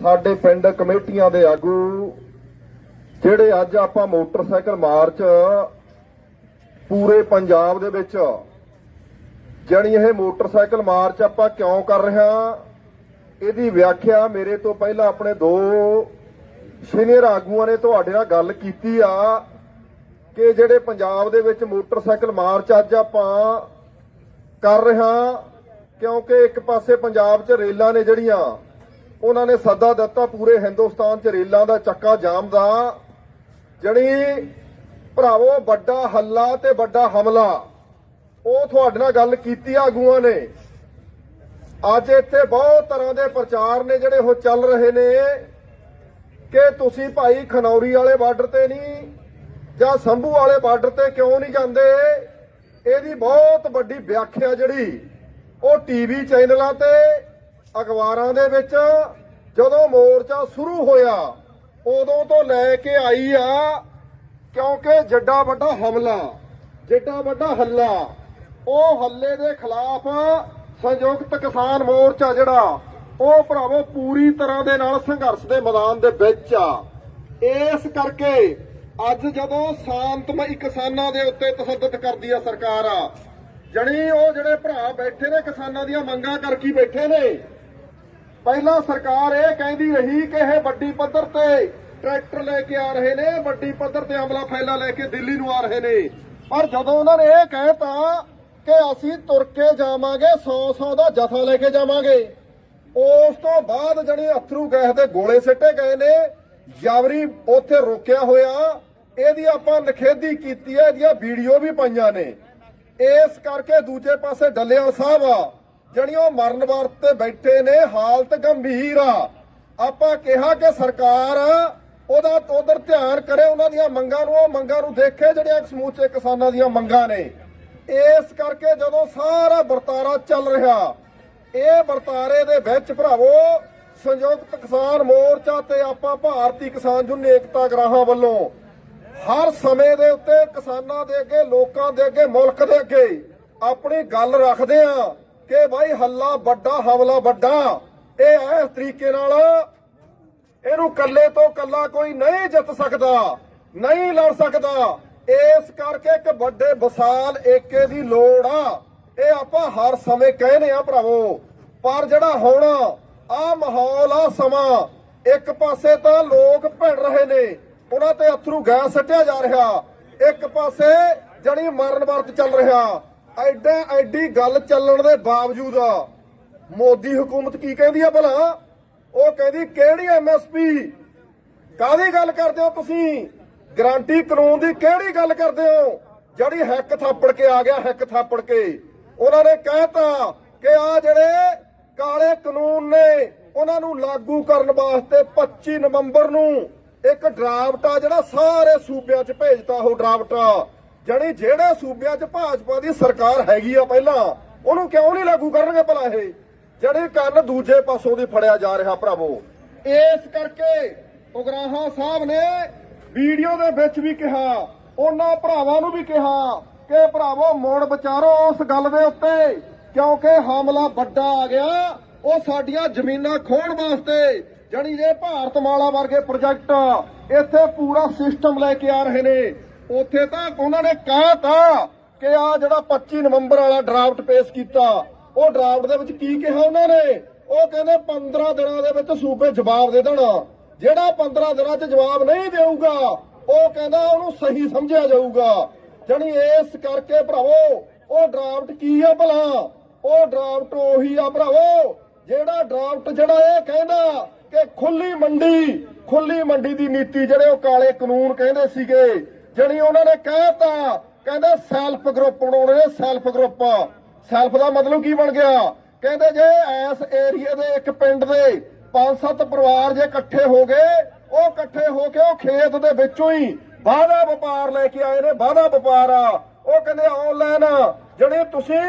ਸਾਡੇ ਪਿੰਡ ਕਮੇਟੀਆਂ ਦੇ ਆਗੂ, ਜਿਹੜੇ ਅੱਜ ਆਪਾਂ ਮੋਟਰਸਾਈਕਲ ਮਾਰਚ ਪੂਰੇ ਪੰਜਾਬ ਦੇ ਵਿੱਚ, ਜਾਣੀ ਇਹ ਮੋਟਰਸਾਈਕਲ ਮਾਰਚ ਆਪਾਂ ਕਿਉਂ ਕਰ ਰਹੇ ਹਾਂ? ਇਹਦੀ ਵਿਆਖਿਆ ਮੇਰੇ ਤੋਂ ਪਹਿਲਾਂ ਆਪਣੇ ਦੋ ਸੀਨੀਅਰ ਆਗੂਆਂ ਨੇ ਤੁਹਾਡੇ ਨਾਲ ਗੱਲ ਕੀਤੀ ਆ ਕਿ ਜਿਹੜੇ ਪੰਜਾਬ ਦੇ ਵਿੱਚ ਮੋਟਰਸਾਈਕਲ ਮਾਰਚ ਅੱਜ ਆਪਾਂ ਕਰ ਰਹੇ ਹਾਂ, ਕਿਉਂਕਿ ਇੱਕ ਪਾਸੇ ਪੰਜਾਬ 'ਚ ਰੇਲਾਂ ਨੇ ਜਿਹੜੀਆਂ ਉਹਨਾਂ ਨੇ ਸੱਦਾ ਦਿੱਤਾ ਪੂਰੇ ਹਿੰਦੁਸਤਾਨ 'ਚ ਰੇਲਾਂ ਦਾ ਚੱਕਾ ਜਾਮ ਦਾ। ਜਣੀ ਭਰਾਵੋ, ਵੱਡਾ ਹੱਲਾ ਤੇ ਵੱਡਾ ਹਮਲਾ। ਉਹ ਤੁਹਾਡੇ ਨਾਲ ਗੱਲ ਕੀਤੀ ਆਗੂਆਂ ਨੇ। ਅੱਜ ਇੱਥੇ ਬਹੁਤ ਤਰ੍ਹਾਂ ਦੇ ਪ੍ਰਚਾਰ ਨੇ ਜਿਹੜੇ ਉਹ ਚੱਲ ਰਹੇ ਨੇ ਕਿ ਤੁਸੀਂ ਭਾਈ ਖਨੌਰੀ ਵਾਲੇ ਬਾਰਡਰ ਤੇ ਨਹੀਂ ਜਾਂ ਸੰਭੂ ਵਾਲੇ ਬਾਰਡਰ ਤੇ ਕਿਉਂ ਨਹੀਂ ਜਾਂਦੇ? ਇਹਦੀ ਬਹੁਤ ਵੱਡੀ ਵਿਆਖਿਆ ਜਿਹੜੀ ਉਹ ਟੀਵੀ ਚੈਨਲਾਂ ਤੇ ਅਖਬਾਰਾਂ ਦੇ ਵਿੱਚ ਜਦੋਂ ਮੋਰਚਾ ਸ਼ੁਰੂ ਹੋਇਆ, ਉਦੋਂ ਤੋਂ ਲੈ ਕੇ ਆਈ ਆ, ਕਿਉਂਕਿ ਜੱਡਾ ਵੱਡਾ ਹਮਲਾ, ਜਿੱਡਾ ਵੱਡਾ ਹੱਲਾ, ਉਹ ਹੱਲੇ ਦੇ ਖਿਲਾਫ ਸੰਯੁਕਤ ਕਿਸਾਨ ਮੋਰਚਾ ਜਿਹੜਾ, ਉਹ ਭਰਾਵੋ ਪੂਰੀ ਤਰ੍ਹਾਂ ਦੇ ਨਾਲ ਸੰਘਰਸ਼ ਦੇ ਮੈਦਾਨ ਦੇ ਵਿੱਚ ਆ। ਇਸ ਕਰਕੇ ਅੱਜ ਜਦੋਂ ਸ਼ਾਂਤਮਈ ਕਿਸਾਨਾਂ ਦੇ ਉੱਤੇ ਤਸੱਦਦ ਕਰਦੀ ਆ ਸਰਕਾਰ ਆ, ਜਣੀ ਉਹ ਜਿਹੜੇ ਭਰਾ ਬੈਠੇ ਨੇ ਕਿਸਾਨਾਂ ਦੀਆਂ ਮੰਗਾਂ ਕਰ ਕੀ ਬੈਠੇ ਨੇ ਪਹਿਲਾਂ ਸਰਕਾਰ ਇਹ ਕਹਿੰਦੀ ਰਹੀ ਕਿ ਇਹ ਵੱਡੀ ਪੱਧਰ ਤੇ ਟਰੈਕਟਰ ਲੈ ਕੇ ਆ ਰਹੇ ਨੇ, ਵੱਡੀ ਪੱਧਰ ਤੇ ਅਮਲਾ ਫੈਲਾ ਲੈ ਕੇ ਦਿੱਲੀ ਨੂੰ ਆ ਰਹੇ ਨੇ। ਪਰ ਜਦੋਂ ਉਹਨਾਂ ਨੇ ਇਹ ਕਹਿਤਾ ਕਿ ਅਸੀਂ ਤੁਰ ਕੇ ਜਾਵਾਂਗੇ 100-100 ਦਾ ਜਥਾ ਲੈ ਕੇ ਜਾਵਾਂਗੇ, ਉਸ ਤੋਂ ਬਾਅਦ ਜਿਹੜੇ ਅਥਰੂ ਗੈਸ ਦੇ ਗੋਲੇ ਸਿੱਟੇ ਗਏ ਨੇ ਜਾਵਰੀ ਉੱਥੇ ਰੋਕਿਆ ਹੋਇਆ, ਇਹਦੀ ਆਪਾਂ ਨਖੇਦੀ ਕੀਤੀ ਹੈ, ਇਹਦੀਆਂ ਵੀਡੀਓ ਵੀ ਪਾਈਆਂ ਨੇ। ਇਸ ਕਰਕੇ ਦੂਜੇ ਪਾਸੇ ਡੱਲੇਵਾਲ ਸਾਹਿਬ ਆ ਜਣੀ ਉਹ ਮਰਨ ਵਰਤ ਤੇ ਬੈਠੇ ਨੇ, ਹਾਲਤ ਗੰਭੀਰ ਆ। ਆਪਾਂ ਕਿਹਾ ਕਿ ਸਰਕਾਰ ਉਹਦਾ ਉਧਰ ਧਿਆਨ ਕਰੇ, ਉਹਨਾਂ ਦੀਆਂ ਮੰਗਾਂ ਨੂੰ, ਉਹ ਮੰਗਾਂ ਨੂੰ ਦੇਖੇ ਜਿਹੜੀਆਂ ਸਮੂਚੇ ਕਿਸਾਨਾਂ ਦੀਆਂ ਮੰਗਾਂ ਨੇ। ਇਸ ਕਰਕੇ ਜਦੋਂ ਸਾਰਾ ਵਰਤਾਰਾ ਚੱਲ ਰਿਹਾ, ਇਹ ਵਰਤਾਰੇ ਦੇ ਵਿੱਚ ਭਰਾਵੋ, ਸੰਯੁਕਤ ਕਿਸਾਨ ਮੋਰਚਾ ਤੇ ਆਪਾਂ ਭਾਰਤੀ ਕਿਸਾਨ ਯੂਨੀਅਨ ਏਕਤਾ ਗਰਾਹਾਂ ਵੱਲੋਂ ਹਰ ਸਮੇਂ ਦੇ ਉੱਤੇ ਕਿਸਾਨਾਂ ਦੇ ਅੱਗੇ, ਲੋਕਾਂ ਦੇ ਅੱਗੇ, ਮੁਲਕ ਦੇ ਅੱਗੇ ਆਪਣੀ ਗੱਲ ਰੱਖਦੇ ਆ ਕਿ ਭਾਈ ਹੱਲਾ ਵੱਡਾ, ਹਮਲਾ ਵੱਡਾ। ਇਹ ਇਸ ਤਰੀਕੇ ਨਾਲ ਇਹਨੂੰ ਕੱਲੇ ਤੋਂ ਕੱਲਾ ਕੋਈ ਨਹੀਂ ਜਿੱਤ ਸਕਦਾ, ਨਹੀਂ ਲੜ ਸਕਦਾ। ਇਸ ਕਰਕੇ ਇੱਕ ਵੱਡੇ ਵਿਸਾਲ ਏਕੇ ਦੀ ਲੋੜ ਆ। ਇਹ ਆਪਾਂ ਹਰ ਸਮੇਂ ਕਹਿੰਦੇ ਆ ਭਰਾਵੋ। ਪਰ ਜਿਹੜਾ ਹੁਣ ਆ ਮਾਹੌਲ, ਆ ਸਮਾਂ, ਇੱਕ ਪਾਸੇ ਤਾਂ ਲੋਕ ਭਿੜ ਰਹੇ ਨੇ, ਉਹਨਾਂ ਤੇ ਅਥਰੂ ਗੈਸ ਸੱਟਿਆ ਜਾ ਰਿਹਾ। ਇੱਕ ਪਾਸੇ ਜਣੀ ਮਰਨ ਵਰਤ ਚੱਲ ਰਿਹਾ। ਐਡਾ ਐਡੀ ਗੱਲ ਚੱਲਣ ਦੇ ਬਾਵਜੂਦ ਮੋਦੀ ਹਕੂਮਤ ਕੀ ਕਹਿੰਦੀ ਆ ਭਲਾ? ਉਹ ਕਹਿੰਦੀ, ਕਿਹੜੀ ਐਮਐਸਪੀ ਕਾਦੀ ਗੱਲ ਕਰਦੇ ਹੋ ਤੁਸੀਂ? ਗਾਰੰਟੀ ਕਾਨੂੰਨ ਦੀ ਕਿਹੜੀ ਗੱਲ ਕਰਦੇ ਹੋ? ਜਿਹੜੀ ਹੈਕ ਥਾਪੜ ਕੇ ਆ ਗਿਆ, ਹੈਕ ਥਾਪੜ ਕੇ। ਉਹਨਾਂ ਨੇ ਕਹਿਤਾ ਕਿ ਆ ਜਿਹੜੇ ਕਾਲੇ ਕਾਨੂੰਨ ਨੇ, ਉਹਨਾਂ ਨੂੰ ਲਾਗੂ ਕਰਨ ਵਾਸਤੇ 25 ਨਵੰਬਰ ਨੂੰ ਇੱਕ ਡਰਾਫਟ ਆ ਜਿਹੜਾ ਸਾਰੇ ਸੂਬਿਆਂ 'ਚ ਭੇਜਤਾ ਉਹ ਡਰਾਫਟ ਜਾਣੀ ਜਿਹੜੇ ਸੂਬਿਆਂ 'ਚ ਭਾਜਪਾ ਦੀ ਸਰਕਾਰ ਹੈਗੀ ਆ ਪਹਿਲਾਂ, ਉਹਨੂੰ ਕਿਉਂ ਨਹੀਂ ਲਾਗੂ ਕਰਨਗੇ ਭਲਾ ਇਹ? ਜਿਹੜੇ ਕੰਨ ਦੂਜੇ ਪਾਸੋਂ ਦੀ ਫੜਿਆ ਜਾ ਰਿਹਾ ਭਰਾਵੋ। ਇਸ ਕਰਕੇ ਉਗਰਾਹਾ ਸਾਹਿਬ ਨੇ ਵੀਡੀਓ ਦੇ ਵਿੱਚ ਵੀ ਕਿਹਾ, ਉਹਨਾਂ ਭਰਾਵਾਂ ਨੂੰ ਵੀ ਕਿਹਾ ਕਿ ਭਰਾਵੋ, ਮੋੜ ਵਿਚਾਰੋ ਉਸ ਗੱਲ ਦੇ ਉੱਤੇ, ਕਿਉਂਕਿ ਹਮਲਾ ਵੱਡਾ ਆ ਗਿਆ, ਉਹ ਸਾਡੀਆਂ ਜ਼ਮੀਨਾਂ ਖੋਣ ਵਾਸਤੇ। ਜਣੀ ਭਾਰਤ ਮਾਲਾ ਵਰਗੇ ਪ੍ਰੋਜੈਕਟ ਇੱਥੇ ਪੂਰਾ ਸਿਸਟਮ ਲੈ ਕੇ ਆ ਰਹੇ ਨੇ ਉੱਥੇ ਤਾਂ ਉਹਨਾਂ ਨੇ ਕਹਿਤਾ ਕਿ ਆ ਜਿਹੜਾ 25 ਨਵੰਬਰ ਵਾਲਾ ਡਰਾਫਟ ਪੇਸ਼ ਕੀਤਾ, ਉਹ ਡਰਾਫਟ ਦੇ ਵਿੱਚ ਕੀ ਕਿਹਾ ਉਹਨਾਂ ਨੇ? ਉਹ ਕਹਿੰਦੇ 15 ਦਿਨਾਂ ਦੇ ਵਿੱਚ ਸੂਬੇ ਜਵਾਬ ਦੇ ਦੇਣਾ। ਜਿਹੜਾ 15 ਦਿਨਾਂ 'ਚ ਜਵਾਬ ਨਹੀਂ ਦੇਊਗਾ, ਉਹ ਕਹਿੰਦਾ ਉਹਨੂੰ ਸਹੀ ਸਮਝਿਆ ਜਾਊਗਾ। ਜਾਣੀ ਇਸ ਕਰਕੇ ਭਰਾਵੋ, ਉਹ ਡਰਾਫਟ ਕੀ ਆ ਭਲਾ? ਉਹ ਡਰਾਫਟ ਉਹੀ ਆ ਭਰਾਵੋ, ਜਿਹੜਾ ਡਰਾਫਟ ਜਿਹੜਾ ਇਹ ਕਹਿੰਦਾ ਕਿ ਖੁੱਲੀ ਮੰਡੀ ਖੁੱਲੀ ਮੰਡੀ ਦੀ ਨੀਤੀ ਜਿਹੜੇ ਉਹ ਕਾਲੇ ਕਾਨੂੰਨ ਕਹਿੰਦੇ ਸੀਗੇ ਜਿਹੜੀ ਉਹਨਾਂ ਨੇ ਕਹਿਤਾ ਕਹਿੰਦੇ ਸੈਲਫ ਗਰੁੱਪ ਬਣਾਉਣੇ ਨੇ ਸੈਲਫ ਗਰੁੱਪ ਸੈਲਫ ਦਾ ਮਤਲਬ ਕੀ ਬਣ ਗਿਆ? ਕਹਿੰਦੇ ਜੇ ਐਸ ਏਰੀਆ ਦੇ ਇੱਕ ਪਿੰਡ ਦੇ ਪੰਜ ਸੱਤ ਪਰਿਵਾਰ ਜੇ ਇਕੱਠੇ ਹੋ ਗਏ, ਉਹ ਇਕੱਠੇ ਹੋ ਕੇ ਉਹ ਖੇਤ ਦੇ ਵਿੱਚੋਂ ਹੀ ਵਾਧਾ ਵਪਾਰ ਲੈ ਕੇ ਆਏ ਨੇ ਵਾਧਾ ਵਪਾਰ ਆ। ਉਹ ਕਹਿੰਦੇ ਆਨਲਾਈਨ ਜਿਹੜੇ ਤੁਸੀਂ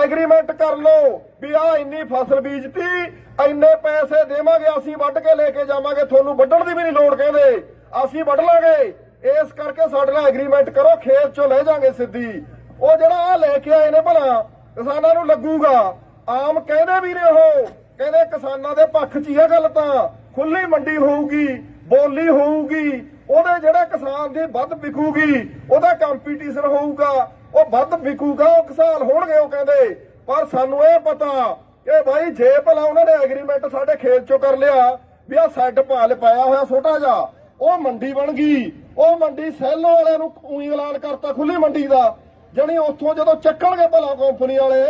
ਐਗਰੀਮੈਂਟ ਕਰ ਲਓ ਵੀ ਆ ਇੰਨੀ ਫਸਲ ਬੀਜਤੀ, ਇੰਨੇ ਪੈਸੇ ਦੇਵਾਂਗੇ, ਅਸੀਂ ਵੱਢ ਕੇ ਲੈ ਕੇ ਜਾਵਾਂਗੇ, ਤੁਹਾਨੂੰ ਵੱਢਣ ਦੀ ਵੀ ਨਹੀਂ ਲੋੜ ਕਹਿੰਦੇ। ਅਸੀਂ ਵੱਢ ਲਾਂਗੇ। ਇਸ ਕਰਕੇ ਸਾਡੇ ਨਾਲ ਐਗਰੀਮੈਂਟ ਕਰੋ, ਖੇਤ ਚੋਂ ਲੈ ਜਾਾਂਗੇ ਸਿੱਧੀ। ਉਹ ਜਿਹੜਾ ਆ ਲੈ ਕੇ ਆਏ ਨੇ ਭਲਾ, ਕਿਸਾਨਾਂ ਨੂੰ ਲੱਗੂਗਾ। ਆਮ ਕਹਿੰਦੇ ਵੀ ਨੇ ਉਹ, ਕਹਿੰਦੇ ਕਿਸਾਨਾਂ ਦੇ ਪੱਖ 'ਚ ਹੀ ਆ ਗੱਲ ਤਾਂ। ਖੁੱਲੀ ਮੰਡੀ ਹੋਊਗੀ, ਬੋਲੀ ਹੋਊਗੀ, ਉਹਦੇ ਜਿਹੜੇ ਕਿਸਾਨ ਦੀ ਵੱਧ ਵਿਕੂਗੀ, ਉਹਦਾ ਕੰਪੀਟੀਸ਼ਨ ਹੋਊਗਾ, ਉਹ ਵੱਧ ਵਿਕੂਗਾ, ਉਹ ਕਿਸਾਨ ਹੋਣਗੇ, ਉਹ ਕਹਿੰਦੇ। ਪਰ ਸਾਨੂੰ ਇਹ ਪਤਾ ਕਿ ਭਾਈ ਜੇ ਭਲਾ ਉਹਨਾਂ ਨੇ ਐਗਰੀਮੈਂਟ ਸਾਡੇ ਖੇਤ ਚੋਂ ਕਰ ਲਿਆ, ਵੀ ਆ ਸੈੱਡ ਭਾਲ ਪਾਇਆ ਹੋਇਆ ਛੋਟਾ ਜਿਹਾ ਉਹ ਮੰਡੀ ਬਣ ਗਈ। ਉਹ ਮੰਡੀ ਸੈਲੋ ਵਾਲਿਆਂ ਨੂੰ ਊਂ ਐਲਾਨ ਕਰਤਾ ਖੁੱਲੀ ਮੰਡੀ ਦਾ। ਜਣੀ ਉੱਥੋਂ ਜਦੋਂ ਚੱਕਣਗੇ ਭਲਾ ਕੰਪਨੀ ਵਾਲੇ,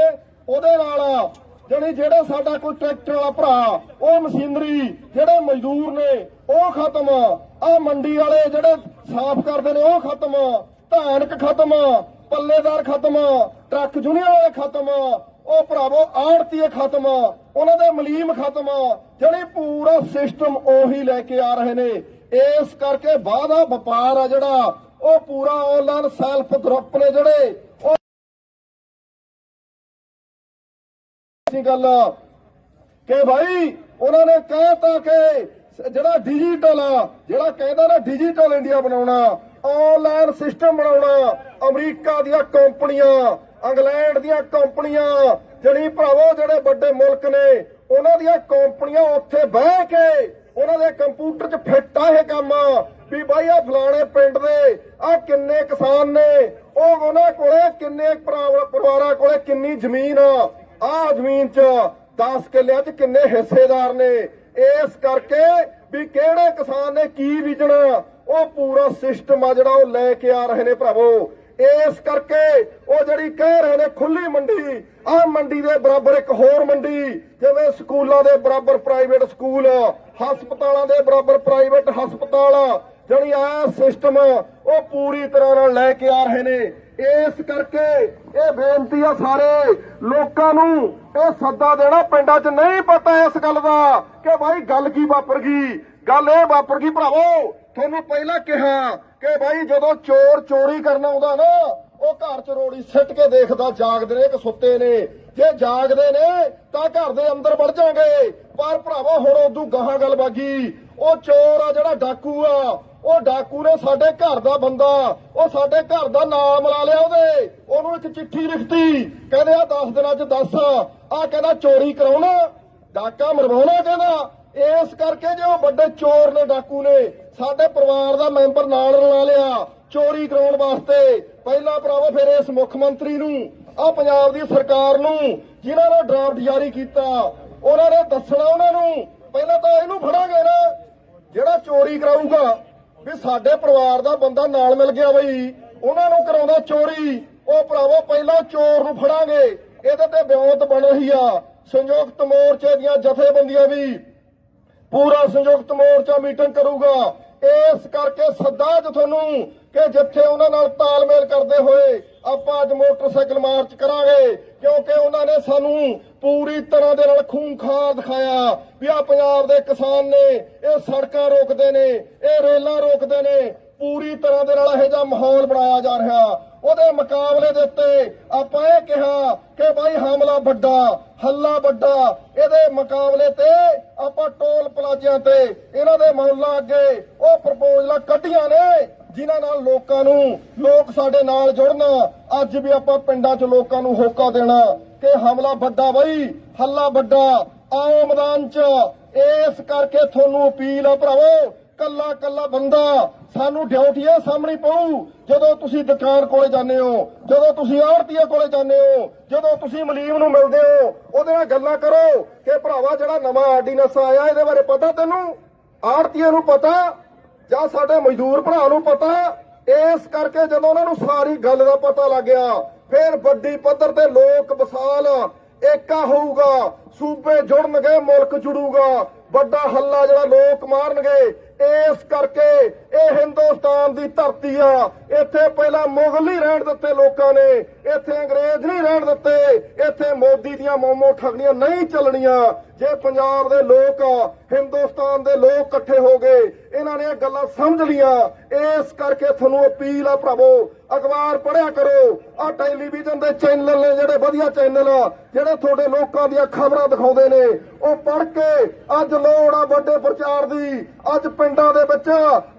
ਉਹਦੇ ਨਾਲ ਜਣੀ ਜਿਹੜਾ ਸਾਡਾ ਕੋਈ ਟਰੈਕਟਰ ਵਾਲਾ ਭਰਾ, ਉਹ ਮਸ਼ੀਨਰੀ, ਜਿਹੜੇ ਮਜ਼ਦੂਰ ਨੇ, ਉਹ ਖਤਮ। ਆ ਮੰਡੀ ਵਾਲੇ ਜਿਹੜੇ ਸਾਫ਼ ਕਰਦੇ ਨੇ, ਉਹ ਖਤਮ। ਧਾਨਕ ਖਤਮ, ਪੱਲੇਦਾਰ ਖਤਮ, ਟਰੱਕ ਜੁਨੀਅਰ ਵਾਲੇ ਖਤਮ, ਉਹ ਭਰਾਵੋ, ਆੜਤੀਏ ਖਤਮ, ਉਹਨਾਂ ਦੇ ਮਲੀਮ ਖਤਮ। ਜਿਹੜੀ ਪੂਰਾ ਸਿਸਟਮ ਉਹੀ ਲੈ ਕੇ ਆ ਰਹੇ ਨੇ। ਇਸ ਕਰਕੇ ਵਾਧਾ ਵਪਾਰ ਆ ਜਿਹੜਾ, ਉਹ ਪੂਰਾ ਆਨਲਾਈਨ ਸੈਲਫ ਗਰੁੱਪ ਨੇ ਜਿਹੜੇ, ਉਹ ਸੀ ਗੱਲ ਕਿ ਭਾਈ ਉਹਨਾਂ ਨੇ ਕਹਿਤਾ ਕਿ ਜਿਹੜਾ ਡਿਜੀਟਲ ਆ, ਜਿਹੜਾ ਕਹਿੰਦਾ ਨਾ ਡਿਜੀਟਲ ਇੰਡੀਆ ਬਣਾਉਣਾ ਆਨਲਾਈਨ ਸਿਸਟਮ ਬਣਾਉਣਾ, ਅਮਰੀਕਾ ਦੀਆਂ ਕੰਪਨੀਆਂ, ਇੰਗਲੈਂਡ ਦੀਆਂ ਕੰਪਨੀਆਂ ਜਿਹੜੀ ਭਰਾਵੋ ਜਿਹੜੇ ਵੱਡੇ ਮੁਲਕ ਨੇ, ਉਹਨਾਂ ਦੀਆਂ ਕੰਪਨੀਆਂ ਉੱਥੇ ਬਹਿ ਕੇ ਉਹਨਾਂ ਦੇ ਕੰਪਿਊਟਰ 'ਚ ਫਿੱਟ ਆ ਇਹ ਕੰਮ। ਵੀ ਬਾਈ ਆ ਫਲਾਣੇ ਪਿੰਡ ਦੇ ਆ ਕਿੰਨੇ ਕਿਸਾਨ ਨੇ। ਉਹ ਉਹਨਾਂ ਕੋਲੇ ਕਿੰਨੇ ਪਰਿਵਾਰਾਂ ਕੋਲੇ ਕਿੰਨੀ ਜ਼ਮੀਨ ਆ। ਆ ਜ਼ਮੀਨ 'ਚ 10 ਕਿੱਲਿਆਂ 'ਚ ਕਿੰਨੇ ਹਿੱਸੇਦਾਰ ਨੇ। ਇਸ ਕਰਕੇ ਵੀ ਕਿਹੜੇ ਕਿਸਾਨ ਨੇ ਕੀ ਬੀਜਣਾ, ਉਹ ਪੂਰਾ ਸਿਸਟਮ ਆ ਜਿਹੜਾ ਉਹ ਲੈ ਕੇ ਆ ਰਹੇ ਨੇ ਭਰਾਵੋ। ਇਸ ਕਰਕੇ ਉਹ ਜਿਹੜੀ ਕਹਿ ਰਹੇ ਨੇ ਖੁੱਲੀ ਮੰਡੀ ਆ ਮੰਡੀ ਦੇ ਬਰਾਬਰ ਇੱਕ ਹੋਰ ਮੰਡੀ, ਜਿਵੇਂ ਸਕੂਲਾਂ ਦੇ ਬਰਾਬਰ ਪ੍ਰਾਈਵੇਟ ਸਕੂਲ ਹਸਪਤਾਲਾਂ ਦੇ ਬਰਾਬਰ ਪ੍ਰਾਈਵੇਟ ਹਸਪਤਾਲ ਜਿਹੜੀ ਆ ਸਿਸਟਮ ਉਹ ਪੂਰੀ ਤਰ੍ਹਾਂ ਨਾਲ ਲੈ ਕੇ ਆ ਰਹੇ ਨੇ। ਇਸ ਕਰਕੇ ਇਹ ਬੇਨਤੀ ਆ ਸਾਰੇ ਲੋਕਾਂ ਨੂੰ, ਇਹ ਸੱਦਾ ਦੇਣਾ ਪਿੰਡਾਂ 'ਚ ਨਹੀਂ ਪਤਾ ਇਸ ਗੱਲ ਦਾ ਕਿ ਭਾਈ ਗੱਲ ਕੀ ਵਾਪਰ ਗਈ, ਗੱਲ ਇਹ ਵਾਪਰ ਗਈ ਭਰਾਵੋ ਤੁਹਾਨੂੰ ਪਹਿਲਾਂ ਕਿਹਾ ਕਿ ਭਾਈ ਜਦੋਂ ਚੋਰ ਚੋਰੀ ਕਰਨ ਆਉਂਦਾ ਨਾ, ਉਹ ਘਰ 'ਚ ਰੋੜੀ ਸਿੱਟ ਕੇ ਦੇਖਦਾ, ਜਾਗਦੇ ਨੇ ਕਿ ਸੁੱਤੇ ਨੇ। ਜੇ ਜਾਗਦੇ ਨੇ, ਤਾਂ ਘਰ ਦੇ ਅੰਦਰ ਵੜ ਜਾਣਗੇ। ਪਰ ਭਰਾਵਾ, ਹੁਣ ਉਦੋਂ ਗਾਹਾਂ ਗੱਲ ਬਾਗੀ। ਉਹ ਚੋਰ ਆ ਜਿਹੜਾ ਡਾਕੂ ਆ, ਉਹ ਡਾਕੂ ਨੇ ਸਾਡੇ ਘਰ ਦਾ ਬੰਦਾ, ਉਹ ਸਾਡੇ ਘਰ ਦਾ ਨਾਮ ਲਾ ਲਿਆ ਉਹਦੇ। ਉਹਨੂੰ ਇੱਕ ਚਿੱਠੀ ਲਿਖਤੀ। ਕਹਿੰਦੇ ਆ 10 ਦਿਨਾਂ 'ਚ ਦੱਸ ਆ ਕਹਿੰਦਾ ਚੋਰੀ ਕਰਾਉਣਾ, ਡਾਕਾ ਮਰਵਾਉਣਾ ਕਹਿੰਦਾ। ਇਸ ਕਰਕੇ ਜੇ ਉਹ ਵੱਡੇ ਚੋਰ ਨੇ, ਡਾਕੂ ਨੇ ਸਾਡੇ ਪਰਿਵਾਰ ਦਾ ਮੈਂਬਰ ਨਾਲ ਰਲਾ ਲਿਆ, ਚੋਰੀ ਕਰਾਉਣ ਵਾਸਤੇ। ਪਹਿਲਾਂ ਭਰਾਵੋ ਫਿਰ ਇਸ ਮੁੱਖ ਮੰਤਰੀ ਨੂੰ ਆ ਪੰਜਾਬ ਦੀ ਸਰਕਾਰ ਨੂੰ, ਜਿਨ੍ਹਾਂ ਨੇ ਡਰਾਫਟ ਜਾਰੀ ਕੀਤਾ, ਉਹਨਾਂ ਨੇ ਦੱਸਣਾ ਉਹਨਾਂ ਨੂੰ, ਪਹਿਲਾਂ ਤਾਂ ਇਹਨੂੰ ਫੜਾਂਗੇ ਨਾ। ਜਿਹੜਾ ਚੋਰੀ ਕਰਾਊਗਾ, ਵੀ ਸਾਡੇ ਪਰਿਵਾਰ ਦਾ ਬੰਦਾ ਨਾਲ ਮਿਲ ਗਿਆ ਬਈ, ਉਹਨਾਂ ਨੂੰ ਕਰਾਉਂਦਾ ਚੋਰੀ, ਉਹ ਭਰਾਵੋ ਪਹਿਲਾਂ ਚੋਰ ਨੂੰ ਫੜਾਂਗੇ। ਇਹਦੇ ਤੇ ਬਿਉਂਤ ਬਣ ਰਹੀ ਆ। ਸੰਯੁਕਤ ਮੋਰਚੇ ਦੀਆਂ ਜਥੇਬੰਦੀਆਂ ਵੀ ਪੂਰਾ ਸੰਯੁਕਤ ਮੋਰਚਾ ਮੀਟਿੰਗ ਕਰੂਗਾ। ਇਸ ਕਰਕੇ ਸੱਦਾ ਅੱਜ ਤੁਹਾਨੂੰ ਕਿ ਜਿੱਥੇ ਉਹਨਾਂ ਨਾਲ ਤਾਲਮੇਲ ਕਰਦੇ ਹੋਏ ਆਪਾਂ ਅੱਜ ਮੋਟਰਸਾਈਕਲ ਮਾਰਚ ਕਰਾਂਗੇ, ਕਿਉਂਕਿ ਉਹਨਾਂ ਨੇ ਸਾਨੂੰ ਪੂਰੀ ਤਰ੍ਹਾਂ ਦੇ ਨਾਲ ਖੂਨਖਾਰ ਦਿਖਾਇਆ ਵੀ ਆ ਪੰਜਾਬ ਦੇ ਕਿਸਾਨ ਨੇ, ਇਹ ਸੜਕਾਂ ਰੋਕਦੇ ਨੇ, ਇਹ ਰੇਲਾਂ ਰੋਕਦੇ ਨੇ ਪੂਰੀ ਤਰ੍ਹਾਂ ਦੇ ਨਾਲ ਇਹ ਜਿਹਾ ਮਾਹੌਲ ਬਣਾਇਆ ਜਾ ਰਿਹਾ। ਉਹਦੇ ਮੁਕਾਬਲੇ ਦੇ ਉੱਤੇ ਆਪਾਂ ਇਹ ਕਿਹਾ ਕਿ ਭਾਈ ਹਮਲਾ ਵੱਡਾ, ਹੱਲਾ ਵੱਡਾ। ਇਹਦੇ ਮੁਕਾਬਲੇ ਤੇ ਆਪਾਂ ਟੋਲ ਪਲਾਜ਼ਿਆਂ ਤੇ, ਇਹਨਾਂ ਦੇ ਮੌਲਾਂ ਅੱਗੇ ਉਹ ਪ੍ਰਪੋਜ਼ਲਾਂ ਕੱਢੀਆਂ ਨੇ, ਜਿਨ੍ਹਾਂ ਨਾਲ ਲੋਕਾਂ ਨੂੰ ਲੋਕ ਸਾਡੇ ਨਾਲ ਜੁੜਨਾ, ਅੱਜ ਵੀ ਆਪਾਂ ਪਿੰਡਾਂ 'ਚ ਲੋਕਾਂ ਨੂੰ ਹੋਕਾ ਦੇਣਾ ਕਿ ਹਮਲਾ ਵੱਡਾ ਬਈ, ਹੱਲਾ ਵੱਡਾ। ਆਓ ਮੈਦਾਨ 'ਚ, ਇਸ ਕਰਕੇ ਤੁਹਾਨੂੰ ਅਪੀਲ ਆ ਭਰਾਵੋ ਕੱਲਾ ਕੱਲਾ ਬੰਦਾ ਸਾਨੂੰ ਡਿਊਟੀ ਇਹ ਪਊ। ਜਦੋਂ ਤੁਸੀਂ ਦੁਕਾਨ ਕੋਲੇ ਜਾਂਦੇ ਹੋ, ਜਦੋਂ ਤੁਸੀਂ ਆੜਤੀਏ ਕੋਲੇ ਜਾਂਦੇ ਹੋ, ਜਦੋਂ ਤੁਸੀਂ ਮਲੀਮ ਨੂੰ ਮਿਲਦੇ ਹੋ, ਉਹਦੇ ਨਾਲ ਗੱਲਾਂ ਕਰੋ ਕਿ ਭਰਾਵਾ ਜਿਹੜਾ ਨਵਾਂ ਆਰਡੀਨੈਂਸ ਆਇਆ, ਇਹਦੇ ਬਾਰੇ ਪਤਾ ਤੈਨੂੰ? ਆੜਤੀਏ ਨੂੰ ਪਤਾ, ਜਾਂ ਸਾਡੇ ਮਜ਼ਦੂਰ ਭਰਾ ਨੂੰ ਪਤਾ? ਇਸ ਕਰਕੇ ਜਦੋਂ ਉਹਨਾਂ ਨੂੰ ਸਾਰੀ ਗੱਲ ਦਾ ਪਤਾ ਲੱਗ ਗਿਆ, ਫਿਰ ਵੱਡੀ ਪੱਧਰ ਤੇ ਲੋਕ ਵਿਸਾਲ, ਏਕਾ ਹੋਊਗਾ, ਸੂਬੇ ਜੁੜਨਗੇ, ਮੁਲਕ ਜੁੜੂਗਾ, ਵੱਡਾ ਹੱਲਾ ਜਿਹੜਾ ਲੋਕ ਮਾਰਨਗੇ ਇਸ ਕਰਕੇ ਇਹ ਹਿੰਦੁਸਤਾਨ ਦੀ ਧਰਤੀ ਆ। ਇੱਥੇ ਪਹਿਲਾਂ ਮੁਗਲ ਹੀ ਰਹਿਣ ਦਿੱਤੇ ਲੋਕਾਂ ਨੇ। ਇੱਥੇ ਅੰਗਰੇਜ਼ ਨਹੀਂ ਰਹਿਣ ਦਿੱਤੇ। ਇੱਥੇ ਮੋਦੀ ਦੀਆਂ ਮੋਮੋ ਠਗਣੀਆਂ ਨਹੀਂ ਚੱਲਣੀਆਂ। ਜੇ ਪੰਜਾਬ ਦੇ ਲੋਕ ਹਿੰਦੁਸਤਾਨ ਦੇ ਲੋਕ ਇਕੱਠੇ ਹੋ ਗਏ, ਇਹਨਾਂ ਨੇ ਇਹ ਗੱਲਾਂ ਸਮਝ ਲੀਆਂ ਇਸ ਕਰਕੇ ਤੁਹਾਨੂੰ ਅਪੀਲ ਆ ਭਰਾਵੋ, ਅਖਬਾਰ ਪੜ੍ਹਿਆ ਕਰੋ। ਆ ਟੈਲੀਵਿਜ਼ਨ ਦੇ ਚੈਨਲ ਨੇ ਜਿਹੜੇ ਵਧੀਆ ਚੈਨਲ ਆ, ਜਿਹੜੇ ਤੁਹਾਡੇ ਲੋਕਾਂ ਦੀਆਂ ਖਬਰਾਂ ਦਿਖਾਉਂਦੇ ਨੇ, ਉਹ ਪੜ੍ਹ ਕੇ ਅੱਜ ਲੋੜ ਆ ਵੱਡੇ ਪ੍ਰਚਾਰ ਦੀ। ਅੱਜ ਪਿੰਡਾਂ ਦੇ ਵਿੱਚ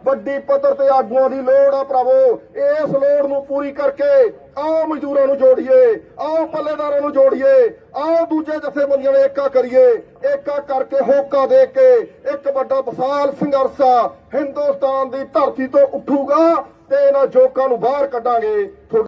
ਵੱਡੀ ਪੱਧਰ ਤੇ ਆਗੂਆਂ ਦੀ ਲੋੜ ਆ ਭਰਾਵੋ। ਇਸ ਲੋੜ ਨੂੰ ਪੂਰੀ ਕਰਕੇ ਆਓ ਮਜ਼ਦੂਰਾਂ ਨੂੰ ਜੋੜੀਏ ਆਓ ਪੱਲੇਦਾਰਾਂ ਨੂੰ ਜੋੜੀਏ ਆਓ ਦੂਜੇ ਜਥੇਬੰਦੀਆਂ ਨੇ ਏਕਾ ਕਰੀਏ, ਏਕਾ ਕਰਕੇ ਹੋਕਾ ਦੇ ਕੇ ਇੱਕ ਵੱਡਾ ਵਿਸ਼ਾਲ ਸੰਘਰਸ਼ ਹਿੰਦੁਸਤਾਨ ਦੀ ਧਰਤੀ ਤੋਂ ਉੱਠੂਗਾ ਤੇ ਇਹਨਾਂ ਜੋਕਾਂ ਨੂੰ ਬਾਹਰ ਕੱਢਾਂਗੇ।